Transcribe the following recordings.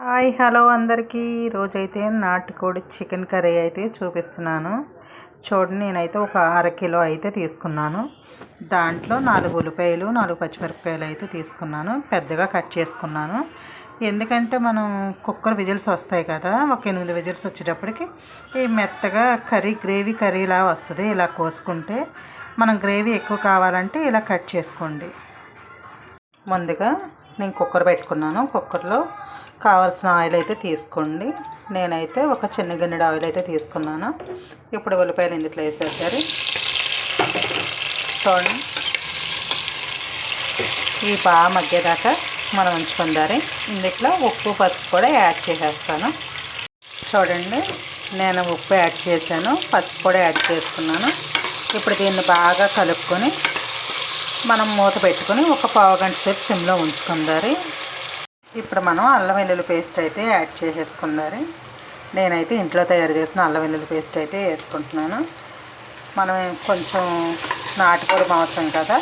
Hi hello అందరికీ. రోజైతే నాటుకోడి చికెన్ కర్రీ అయితే చూపిస్తున్నాను. చూడండి నేనైతే ఒక అర కిలో అయితే తీసుకున్నాను. దాంట్లో నాలుగు ఉల్లిపాయలు నాలుగు పచ్చిమిరపకాయలు అయితే తీసుకున్నాను. పెద్దగా కట్ చేసుకున్నాను. ఎందుకంటే మనం కుక్కర్ విజిల్స్ వస్తాయి కదా ఒక ఎనిమిది విజిల్స్ వచ్చేటప్పటికి ఈ మెత్తగా కర్రీ గ్రేవీ కర్రీలా వస్తుంది. ఇలా కోసుకుంటే మనం గ్రేవీ ఎక్కువ కావాలంటే ఇలా కట్ చేసుకోండి. ముందుగా నేను కుక్కర్ పెట్టుకున్నాను. కుక్కర్లో కావాల్సిన ఆయిల్ అయితే తీసుకోండి. నేనైతే ఒక చిన్న గిన్నెడు ఆయిల్ అయితే తీసుకున్నాను. ఇప్పుడు ఉల్లిపాయలు ఇందులో వేసేసారు. చూడండి. ఈ బాగా మగ్గేదాకా మనం ఉంచుకుందారి. ఇందులో ఉప్పు పసుపు కూడా యాడ్ చేసేస్తాను. చూడండి. నేను ఉప్పు యాడ్ చేశాను. పసుపు కూడా యాడ్ చేసుకున్నాను. ఇప్పుడు దీన్ని బాగా కలుపుకొని మనం మూత పెట్టుకొని ఒక పావు గంట సేపు సిమ్లో ఉంచుకుందారి. ఇప్పుడు మనం అల్లం వెల్లుల్లి పేస్ట్ అయితే యాడ్ చేసేసుకుందారి. నేనైతే ఇంట్లో తయారు చేసిన అల్లం వెల్లుల్లి పేస్ట్ అయితే వేసుకుంటున్నాను. మనం కొంచెం నాటుకోడి మాంసం కదా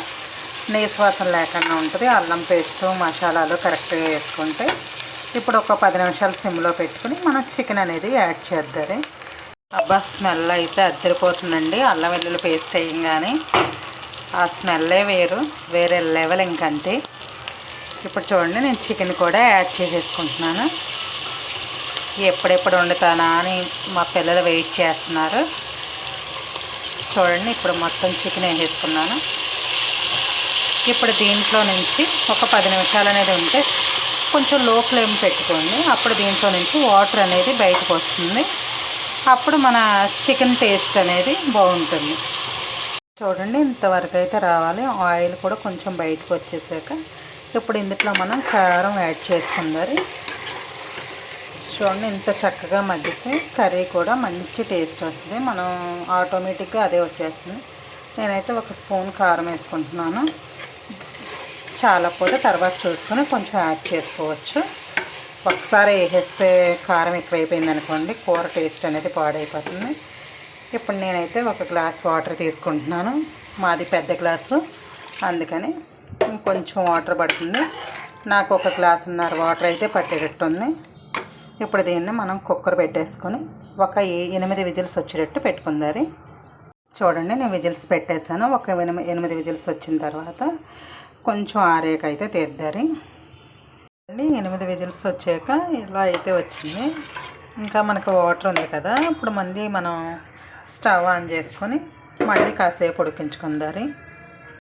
నీసువాసన లేకుండా ఉంటుంది. అల్లం పేస్టు మసాలాలు కరెక్ట్గా వేసుకుంటే ఇప్పుడు ఒక పది నిమిషాలు సిమ్లో పెట్టుకుని మనం చికెన్ అనేది యాడ్ చేద్దారి. అబ్బా స్మెల్ అయితే అద్దరిపోతుందండి. అల్లం వెల్లుల్లి పేస్ట్ వేయంగానే ఆ స్మెల్లే వేరు వేరే లెవెల్ ఇంకంతే. ఇప్పుడు చూడండి నేను చికెన్ కూడా యాడ్ చేసేసుకుంటున్నాను. ఎప్పుడెప్పుడు వండుతానా అని మా పిల్లలు వెయిట్ చేస్తున్నారు. చూడండి ఇప్పుడు మొత్తం చికెన్ వేసేసుకున్నాను. ఇప్పుడు దీంట్లో నుంచి ఒక పది నిమిషాలు అనేది ఉంటే కొంచెం లో ఫ్లేమ్ పెట్టుకోండి. అప్పుడు దీంట్లో నుంచి వాటర్ అనేది బయటకు వస్తుంది. అప్పుడు మన చికెన్ టేస్ట్ అనేది బాగుంటుంది. చూడండి ఇంతవరకు అయితే రావాలి. ఆయిల్ కూడా కొంచెం బయటకు వచ్చేసాక ఇప్పుడు ఇందులో మనం కారం యాడ్ చేసుకుందారి చూడండి ఇంత చక్కగా మగ్గితే కర్రీ కూడా మంచి టేస్ట్ వస్తుంది. మనం ఆటోమేటిక్గా అదే వచ్చేస్తుంది. నేనైతే ఒక స్పూన్ కారం వేసుకుంటున్నాను. చాలకపోతే తర్వాత చూసుకొని కొంచెం యాడ్ చేసుకోవచ్చు. ఒకసారి వేసేస్తే కారం ఎక్కువైపోయింది అనుకోండి కూర టేస్ట్ అనేది పాడైపోతుంది. ఇప్పుడు నేనైతే ఒక గ్లాస్ వాటర్ తీసుకుంటున్నాను. మాది పెద్ద గ్లాసు. అందుకని కొంచెం వాటర్ పడుతుంది. నాకు ఒక గ్లాసున్నర వాటర్ అయితే పట్టేటట్టుంది. ఇప్పుడు దీన్ని మనం కుక్కర్ పెట్టేసుకొని ఒక ఎనిమిది విజిల్స్ వచ్చేటట్టు పెట్టుకుందారి. చూడండి నేను విజిల్స్ పెట్టేశాను. ఒక ఎనిమిది విజిల్స్ వచ్చిన తర్వాత కొంచెం ఆరేక అయితే తీద్దారి ఎనిమిది విజిల్స్ వచ్చాక ఇలా అయితే వచ్చింది. ఇంకా మనకు వాటర్ ఉంది కదా ఇప్పుడు మళ్ళీ మనం స్టవ్ ఆన్ చేసుకొని మళ్ళీ కాసేపు ఉడికించుకుందారి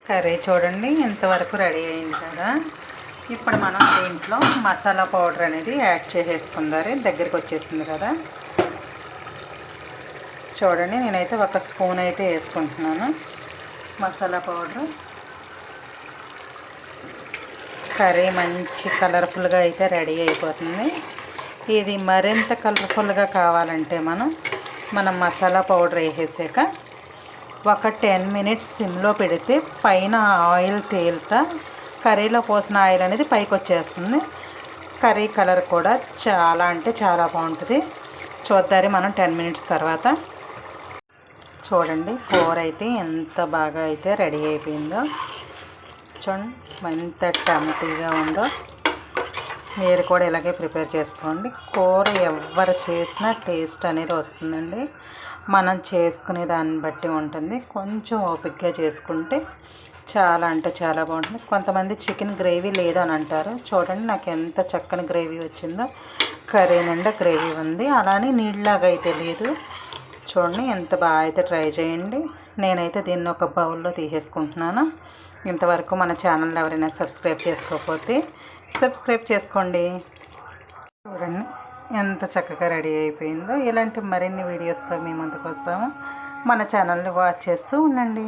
కర్రీ చూడండి ఇంతవరకు రెడీ అయింది కదా. ఇప్పుడు మనం దీంట్లో మసాలా పౌడర్ అనేది యాడ్ చేసేసుకుందారి దగ్గరికి వచ్చేసింది కదా. చూడండి నేనైతే ఒక స్పూన్ అయితే వేసుకుంటున్నాను మసాలా పౌడర్. కర్రీ మంచి కలర్ఫుల్గా అయితే రెడీ అయిపోతుంది. ఇది మరింత కలర్ఫుల్గా కావాలంటే మనం మనం మసాలా పౌడర్ వేసేసాక ఒక టెన్ మినిట్స్ సిమ్లో పెడితే పైన ఆయిల్ తేలుతా కర్రీలో పోసిన ఆయిల్ అనేది పైకి వచ్చేస్తుంది కర్రీ కలర్ కూడా చాలా అంటే చాలా బాగుంటుంది. చూద్దారి మనం టెన్ మినిట్స్ తర్వాత. చూడండి కూర అయితే ఎంత బాగా అయితే రెడీ అయిపోయిందో. చూడండి ఎంత టమటీగా ఉందో. మీరు కూడా ఇలాగే ప్రిపేర్ చేసుకోండి. కూర ఎవరు చేసినా టేస్ట్ అనేది వస్తుందండి. మనం చేసుకునే దాన్ని బట్టి ఉంటుంది. కొంచెం ఓపిక్గా చేసుకుంటే చాలా అంటే చాలా బాగుంటుంది. కొంతమంది చికెన్ గ్రేవీ లేదని అంటారు. చూడండి నాకు ఎంత చక్కని గ్రేవీ వచ్చిందో. కర్రీ నిండా గ్రేవీ ఉంది. అలానే నీళ్ళలాగా అయితే లేదు. చూడండి ఎంత బాగా అయితే ట్రై చేయండి. నేనైతే దీన్ని ఒక బౌల్లో తీసేసుకుంటున్నాను. ఇంతవరకు మన ఛానల్ ఎవరైనా సబ్స్క్రైబ్ చేసుకోకపోతే సబ్స్క్రైబ్ చేసుకోండి. చూడండి ఎంత చక్కగా రెడీ అయిపోయిందో. ఇలాంటి మరిన్ని వీడియోస్తో మీ ముందుకు వస్తాము. మన ఛానల్ని వాచ్ చేస్తూ ఉండండి.